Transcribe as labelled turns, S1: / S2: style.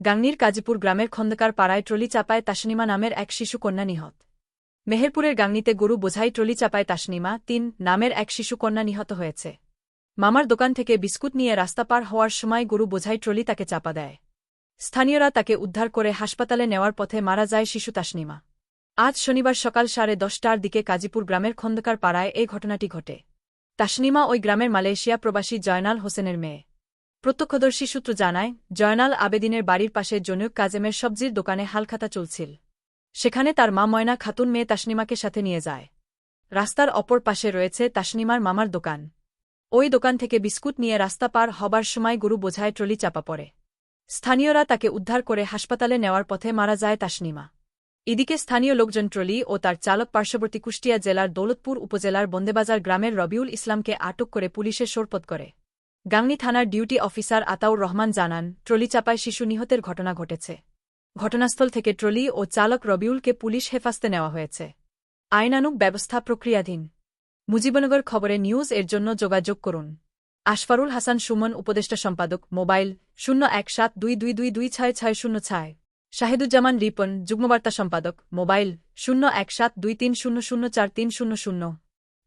S1: গাংনীর কাজীপুর গ্রামের খন্দকার পাড়ায় ট্রলি চাপায় তাসনিমা নামের এক শিশু কন্যা নিহত। মেহেরপুরের গাংনীতে গরু বোঝাই ট্রলি চাপায় তাসনিমা তিন নামের এক শিশু কন্যা নিহত হয়েছে। মামার দোকান থেকে বিস্কুট নিয়ে রাস্তা পার হওয়ার সময় গরু বোঝাই ট্রলি তাকে চাপা দেয়। স্থানীয়রা তাকে উদ্ধার করে হাসপাতালে নেওয়ার পথে মারা যায় শিশু তাসনিমা। আজ শনিবার সকাল সাড়ে দশটার দিকে কাজীপুর গ্রামের খন্দকার পাড়ায় এই ঘটনাটি ঘটে। তাসনিমা ওই গ্রামের মালয়েশিয়া প্রবাসী জয়নাল হোসেনের মেয়ে। প্রত্যক্ষদর্শী সূত্র জানায়, জয়নাল আবেদিনের বাড়ির পাশে জনুক কাজেমের সবজির দোকানে হালখাতা চলছিল। সেখানে তার মা ময়না খাতুন মেয়ে তাসনিমাকে সাথে নিয়ে যায়। রাস্তার অপর পাশে রয়েছে তাসনিমার মামার দোকান। ওই দোকান থেকে বিস্কুট নিয়ে রাস্তা পার হবার সময় গরু বোঝায় ট্রলি চাপা পড়ে। স্থানীয়রা তাকে উদ্ধার করে হাসপাতালে নেওয়ার পথে মারা যায় তাসনিমা। এদিকে স্থানীয় লোকজন ট্রলি ও তার চালক পার্শ্ববর্তী কুষ্টিয়া জেলার দৌলতপুর উপজেলার বন্দেবাজার গ্রামের রবিউল ইসলামকে আটক করে পুলিশে সোরপদ করে। গাংনী থানার ডিউটি অফিসার আতাউর রহমান জানান, ট্রলি চাপায় শিশু নিহতের ঘটনা ঘটেছে। ঘটনাস্থল থেকে ট্রলি ও চালক রবিউলকে পুলিশ হেফাজতে নেওয়া হয়েছে। আইনানুক ব্যবস্থা প্রক্রিয়াধীন। মুজিবনগর খবরে নিউজ এর জন্য যোগাযোগ করুন। আশফারুল হাসান সুমন, উপদেষ্টা সম্পাদক, মোবাইল শূন্য এক সাত দুই দুই দুই দুই ছয় ছয় শূন্য ছয়। শাহিদুজ্জামান রিপন, যুগ্মবার্তা সম্পাদক, মোবাইল শূন্য এক সাত দুই তিন শূন্য শূন্য চার তিন শূন্য শূন্য।